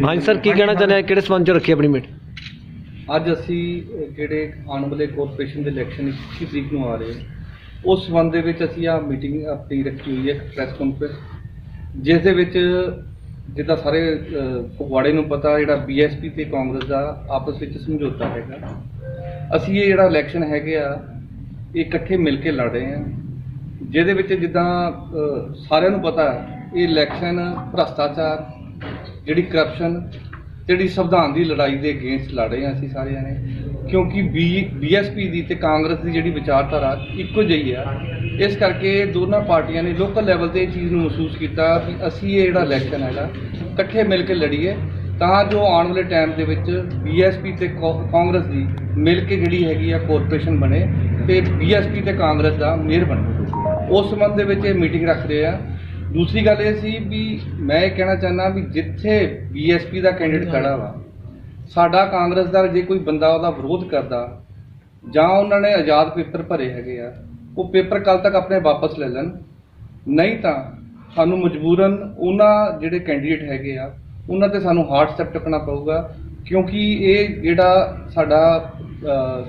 ਹਾਂਜੀ ਸਰ ਕੀ ਕਹਿਣਾ ਚਾਹੁੰਦੇ ਆ? ਕਿਹੜੇ ਸੰਬੰਧ ਚ ਰੱਖੀ ਆਪਣੀ ਮੀਟਿੰਗ ਅੱਜ ਅਸੀਂ ਅਹ, ਜਿਹੜੇ ਆਉਣ ਵਾਲੇ ਕਾਰਪੋਰੇਸ਼ਨ ਦੇ ਇਲੈਕਸ਼ਨ 21 ਤਰੀਕ ਨੂੰ ਆ ਰਹੇ ਹਨ, ਉਸ ਸੰਬੰਧ ਦੇ ਵਿੱਚ ਅਸੀਂ ਆ ਮੀਟਿੰਗ ਆਪਣੀ ਰੱਖੀ ਹੋਈ ਹੈ ਪ੍ਰੈਸ ਕਾਨਫਰੰਸ ਜਿਸ ਦੇ ਵਿੱਚ ਜਿੱਦਾਂ ਸਾਰੇ ਅਹ, ਫਗਵਾੜੇ ਨੂੰ ਪਤਾ ਜਿਹੜਾ ਬੀਐਸਪੀ ਤੇ ਕਾਂਗਰਸ ਦਾ ਆਪਸ ਵਿੱਚ ਸਮਝੌਤਾ ਹੈਗਾ। ਅਸੀਂ ਇਹ ਜਿਹੜਾ ਇਲੈਕਸ਼ਨ ਹੈਗੇ ਆ ਇਹ ਇਕੱਠੇ ਮਿਲ ਕੇ ਲੜ ਰਹੇ ਹਾਂ। ਜਿਹਦੇ ਵਿੱਚ ਜਿੱਦਾਂ ਅਹ, ਸਾਰਿਆਂ ਨੂੰ ਪਤਾ ਹੈ ਇਹ ਇਲੈਕਸ਼ਨ ਭ੍ਰਸ਼ਟਾਚਾਰ ਜਿਹੜੀ ਕਰਪਸ਼ਨ ਜਿਹੜੀ ਸੰਵਿਧਾਨ ਦੀ ਲੜਾਈ ਦੇ ਅਗੇਂਸਟ ਲੜ ਰਹੇ ਹਾਂ ਅਸੀਂ ਸਾਰਿਆਂ ਨੇ, ਕਿਉਂਕਿ ਬੀਐਸਪੀ ਦੀ ਤੇ ਕਾਂਗਰਸ ਦੀ ਜਿਹੜੀ ਵਿਚਾਰਧਾਰਾ ਇੱਕੋ ਜਿਹੀ ਆ। ਇਸ ਕਰਕੇ ਦੋਨਾਂ ਪਾਰਟੀਆਂ ਨੇ ਲੋਕਲ ਲੈਵਲ ਤੇ ਇਹ ਚੀਜ਼ ਨੂੰ ਮਹਿਸੂਸ ਕੀਤਾ ਕਿ ਅਸੀਂ ਇਹ ਜਿਹੜਾ ਇਲੈਕਸ਼ਨ ਹੈਗਾ ਇਕੱਠੇ ਮਿਲ ਕੇ ਲੜੀਏ, ਤਾਂ ਜੋ ਆਉਣ ਵਾਲੇ ਟਾਈਮ ਦੇ ਵਿੱਚ ਬੀਐਸਪੀ ਤੇ ਕਾ- ਕਾਂਗਰਸ ਦੀ ਮਿਲ ਕੇ ਜਿਹੜੀ ਹੈਗੀ ਆ ਕਾਰਪੋਰੇਸ਼ਨ ਬਣੇ ਤੇ ਬੀਐਸਪੀ ਤੇ ਕਾਂਗਰਸ ਦਾ ਮੇਅਰ ਬਣੇ। ਉਸ ਸੰਬੰਧ ਦੇ ਵਿੱਚ ਇਹ ਮੀਟਿੰਗ ਰੱਖ ਰਹੇ ਆ। ਦੂਸਰੀ ਗੱਲ ਇਹ ਸੀ ਵੀ ਮੈਂ ਇਹ ਕਹਿਣਾ ਚਾਹੁੰਦਾ ਵੀ ਜਿੱਥੇ ਬੀਐਸਪੀ ਦਾ ਕੈਂਡੀਡੇਟ ਖੜਾ ਵਾ ਸਾਡਾ ਕਾਂਗਰਸ ਦਾ ਜੇ ਕੋਈ ਬੰਦਾ ਉਹਦਾ ਵਿਰੋਧ ਕਰਦਾ ਜਾਂ ਉਹਨਾਂ ਨੇ ਆਜ਼ਾਦ ਪੇਪਰ ਭਰੇ ਹੈਗੇ ਆ ਉਹ ਪੇਪਰ ਕੱਲ ਤੱਕ ਆਪਣੇ ਵਾਪਸ ਲੈ ਲੈਣ। ਨਹੀਂ ਤਾਂ ਸਾਨੂੰ ਮਜਬੂਰਨ ਉਹਨਾਂ ਜਿਹੜੇ ਕੈਂਡੀਡੇਟ ਹੈਗੇ ਆ ਉਹਨਾਂ ਤੇ ਸਾਨੂੰ ਹਾਰਡ ਸਟੈਪ ਚੁੱਕਣਾ ਪਊਗਾ ਕਿਉਂਕਿ ਇਹ ਜਿਹੜਾ ਸਾਡਾ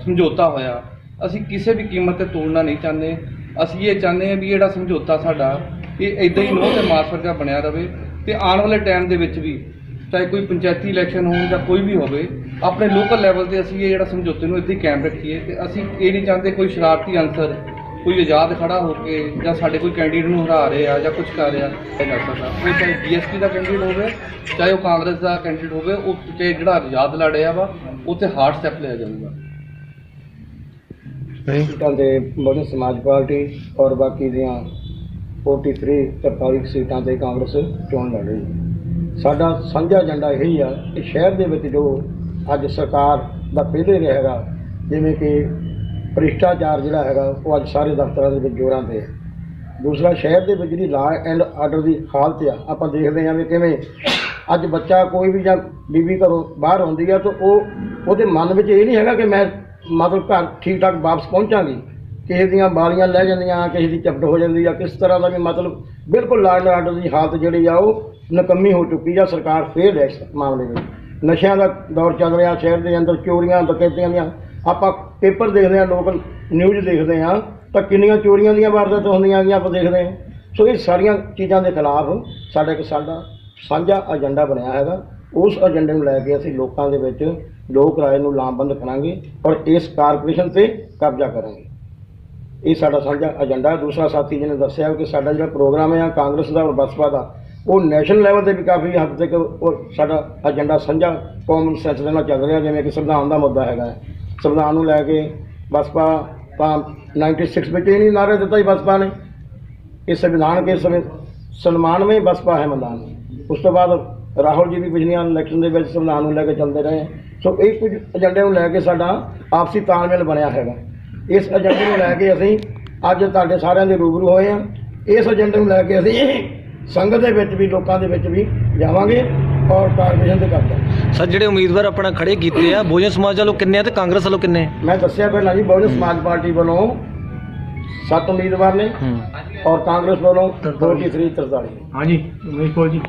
ਸਮਝੌਤਾ ਹੋਇਆ ਅਸੀਂ ਕਿਸੇ ਵੀ ਕੀਮਤ ਤੇ ਤੋੜਨਾ ਨਹੀਂ ਚਾਹੁੰਦੇ। ਅਸੀਂ ਇਹ ਚਾਹੁੰਦੇ ਹਾਂ ਵੀ ਜਿਹੜਾ ਸਮਝੌਤਾ ਸਾਡਾ ਇਹ ਇਦਾਂ ਹੀ ਨੋਹ ਤੇ ਵਰਗਾ ਬਣਿਆ ਰਵੇ ਤੇ ਆਉਣ ਵਾਲੇ ਟਾਈਮ ਦੇ ਵਿੱਚ ਵੀ ਚਾਹੇ ਕੋਈ ਪੰਚਾਇਤੀ ਇਲੈਕਸ਼ਨ ਹੋਣ ਜਾਂ ਕੋਈ ਵੀ ਹੋਵੇ ਆਪਣੇ ਲੋਕਲ ਲੈਵਲ ਤੇ ਅਸੀਂ ਇਹ ਜਿਹੜਾ ਸਮਝੌਤੇ ਨੂੰ ਇੱਦਾਂ ਹੀ ਕਾਇਮ ਰੱਖੀਏ ਤੇ ਅਸੀਂ ਇਹ ਨਹੀਂ ਚਾਹੁੰਦੇ ਕੋਈ ਸ਼ਰਾਰਤੀ ਅਨਸਰ ਕੋਈ ਆਜ਼ਾਦ ਖੜਾ ਹੋ ਕੇ ਜਾਂ ਸਾਡੇ ਕੋਈ ਕੈਂਡੀਡੇਟ ਨੂੰ ਹਰਾ ਰਿਹਾ ਜਾਂ ਕੁਝ ਕਰ ਰਿਹਾ ਇਹ ਕਰ ਸਕਦਾ। ਉਹ ਚਾਹੇ ਬੀਐਸਪੀ ਦਾ ਕੈਂਡੀਡੇਟ ਹੋਵੇ ਚਾਹੇ ਉਹ ਕਾਂਗਰਸ ਦਾ ਕੈਂਡੀਡੇਟ ਹੋਵੇ ਉਹ ਤੇ ਜਿਹੜਾ ਆਜ਼ਾਦ ਲੜ ਰਿਹਾ ਵਾ ਤੇ ਹਾਰਡ ਸਟੈਪ ਲਿਆ ਜਾਊਗਾ। ਸੀਟਾਂ ਤੇ ਬਹੁਜਨ ਸਮਾਜ ਪਾਰਟੀ ਔਰ ਬਾਕੀ ਦੀਆਂ 43 43 ਸੀਟਾਂ ਤੇ ਕਾਂਗਰਸ ਚੋਣ ਲੜ ਰਹੀ ਹੈ। ਸਾਡਾ ਸਾਂਝਾ ਏਜੰਡਾ ਇਹੀ ਆ ਕਿ ਸ਼ਹਿਰ ਦੇ ਵਿੱਚ ਜੋ ਅੱਜ ਸਰਕਾਰ ਦਾ ਪਹਿਲੇ ਰਿਹਾ ਜਿਵੇਂ ਕਿ ਭ੍ਰਿਸ਼ਟਾਚਾਰ ਜਿਹੜਾ ਹੈਗਾ, ਉਹ ਅੱਜ ਸਾਰੇ ਦਫ਼ਤਰਾਂ ਦੇ ਵਿੱਚ ਜ਼ੋਰਾਂ ਤੇ ਹੈ। ਦੂਸਰਾ, ਸ਼ਹਿਰ ਦੇ ਵਿੱਚ ਜਿਹੜੀ ਲਾ ਐਂਡ ਆਰਡਰ ਦੀ ਹਾਲਤ ਆ, ਆਪਾਂ ਦੇਖਦੇ ਹਾਂ ਵੀ ਕਿਵੇਂ ਅੱਜ ਬੱਚਾ ਕੋਈ ਵੀ ਜਾਂ ਬੀਬੀ ਘਰੋਂ ਬਾਹਰ ਆਉਂਦੀ ਆ, ਤਾਂ ਉਹ ਉਹਦੇ ਮਨ ਵਿੱਚ ਇਹ ਨਹੀਂ ਹੈਗਾ ਕਿ ਮੈਂ ਮਤਲਬ ਘਰ ਠੀਕ ਠਾਕ ਵਾਪਸ ਪਹੁੰਚਾਂਗੀ। ਕਿਸੇ ਦੀਆਂ ਬਾਲੀਆਂ ਲੈ ਜਾਂਦੀਆਂ, ਕਿਸੇ ਦੀ ਚਪਟ ਹੋ ਜਾਂਦੀ ਆ, ਕਿਸ ਤਰ੍ਹਾਂ ਦਾ ਵੀ ਮਤਲਬ ਬਿਲਕੁਲ ਲਾ ਐਂਡ ਆਰਡਰ ਦੀ ਹਾਲਤ ਜਿਹੜੀ ਆ, ਉਹ ਨਕੰਮੀ ਹੋ ਚੁੱਕੀ ਆ, ਸਰਕਾਰ ਫੇਲ ਹੈ ਇਸ ਮਾਮਲੇ ਵਿੱਚ। ਨਸ਼ਿਆਂ ਦਾ ਦੌਰ ਚੱਲ ਰਿਹਾ, ਸ਼ਹਿਰ ਦੇ ਅੰਦਰ ਚੋਰੀਆਂ ਡਕੈਤੀਆਂ ਦੀਆਂ। ਆਪਾਂ ਪੇਪਰ ਦੇਖਦੇ ਆ ਲੋਕ ਨਿਊਜ਼ ਦੇਖਦੇ ਆ ਤਾਂ ਕਿੰਨੀਆਂ ਚੋਰੀਆਂ ਦੀਆਂ ਵਾਰਦਾਤਾਂ ਹੁੰਦੀਆਂ ਗਈਆਂ ਆਪਾਂ ਦੇਖਦੇ ਹਾਂ। ਸੋ ਇਹ ਸਾਰੀਆਂ ਚੀਜ਼ਾਂ ਦੇ ਖਿਲਾਫ ਸਾਡਾ ਇੱਕ ਸਾਡਾ ਸਾਂਝਾ ਏਜੰਡਾ ਬਣਿਆ ਹੈਗਾ। ਉਸ ਏਜੰਡੇ ਨੂੰ ਲੈ ਕੇ ਅਸੀਂ ਲੋਕਾਂ ਦੇ ਵਿੱਚ ਲੋਕ ਰਾਏ ਨੂੰ ਲਾਮਬੰਦ ਕਰਾਂਗੇ ਔਰ ਇਸ ਕਾਰਪੋਰੇਸ਼ਨ ਤੇ ਕਬਜ਼ਾ ਕਰਾਂਗੇ। ਇਹ ਸਾਡਾ ਸਾਂਝਾ ਏਜੰਡਾ ਹੈ। ਦੂਸਰਾ ਸਾਥੀ ਜੀ ਨੇ ਦੱਸਿਆ ਕਿ ਸਾਡਾ ਜਿਹੜਾ ਪ੍ਰੋਗਰਾਮ ਹੈ ਕਾਂਗਰਸ ਦਾ ਔਰ ਬਸਪਾ ਦਾ, ਉਹ ਨੈਸ਼ਨਲ ਲੈਵਲ ਤੇ ਵੀ ਕਾਫੀ ਹੱਦ ਤੱਕ ਉਹ ਸਾਡਾ ਏਜੰਡਾ ਸਾਂਝਾ ਕਾਮਨ ਸੈਂਸ ਦੇ ਨਾਲ ਚੱਲ ਰਿਹਾ, ਜਿਵੇਂ ਕਿ ਸੰਵਿਧਾਨ ਦਾ ਮੁੱਦਾ ਹੈਗਾ ਸੰਵਿਧਾਨ ਨੂੰ ਲੈ ਕੇ ਬਸਪਾ ਤਾਂ 96 ਵਿੱਚ ਹੀ ਨਹੀਂ ਨਾਰੇ ਦਿੱਤਾ ਹੀ ਬਸਪਾ ਨੇ। ਇਹ ਸੰਵਿਧਾਨ ਕੇ ਸਮੇਂ ਸਨਮਾਨਵੇਂ ਬਸਪਾ ਹੈ ਮੈਦਾਨ ਉਸ ਤੋਂ ਬਾਅਦ ਰਾਹੁਲ ਜੀ ਵੀ ਪਿਛਲੀਆਂ ਇਲੈਕਸ਼ਨ ਦੇ ਵਿੱਚ ਸੰਵਿਧਾਨ ਨੂੰ ਲੈ ਕੇ ਚੱਲਦੇ ਰਹੇ। ਸੋ ਇਹ ਕੁਝ ਏਜੰਡੇ ਨੂੰ ਲੈ ਕੇ ਸਾਡਾ ਆਪਸੀ ਤਾਲਮੇਲ ਬਣਿਆ ਹੈਗਾ। ਇਸ ਏਜੰਡੇ ਨੂੰ ਲੈ ਕੇ ਅਸੀਂ ਅੱਜ ਤੁਹਾਡੇ ਸਾਰਿਆਂ ਦੇ ਰੂਬਰੂ ਹੋਏ ਹਾਂ। ਇਸ ਏਜੰਡੇ ਨੂੰ ਲੈ ਕੇ ਅਸੀਂ ਸੰਗਤ ਦੇ ਵਿੱਚ ਵੀ ਲੋਕਾਂ ਦੇ ਵਿੱਚ ਵੀ ਜਾਵਾਂਗੇ ਔਰ ਕਾਰਪੋਰੇਸ਼ਨ ਤੇ ਕਰਦੇ ਸਰ ਜਿਹੜੇ ਉਮੀਦਵਾਰ ਆਪਣਾ ਖੜੇ ਕੀਤੇ ਆ ਬਹੁਜਨ ਸਮਾਜ ਵੱਲੋਂ ਕਿੰਨੇ ਆ ਤੇ ਕਾਂਗਰਸ ਵੱਲੋਂ ਕਿੰਨੇ? ਆ? ਮੈਂ ਦੱਸਿਆ ਪਹਿਲਾਂ ਜੀ ਬਹੁਜਨ ਸਮਾਜ ਪਾਰਟੀ ਵੱਲੋਂ ਸੱਤ ਉਮੀਦਵਾਰ ਨੇ ਔਰ ਕਾਂਗਰਸ ਵੱਲੋਂ 43 43 ਹਾਂਜੀ ਉਮੇਸ਼ ਪੋਲ ਜੀ।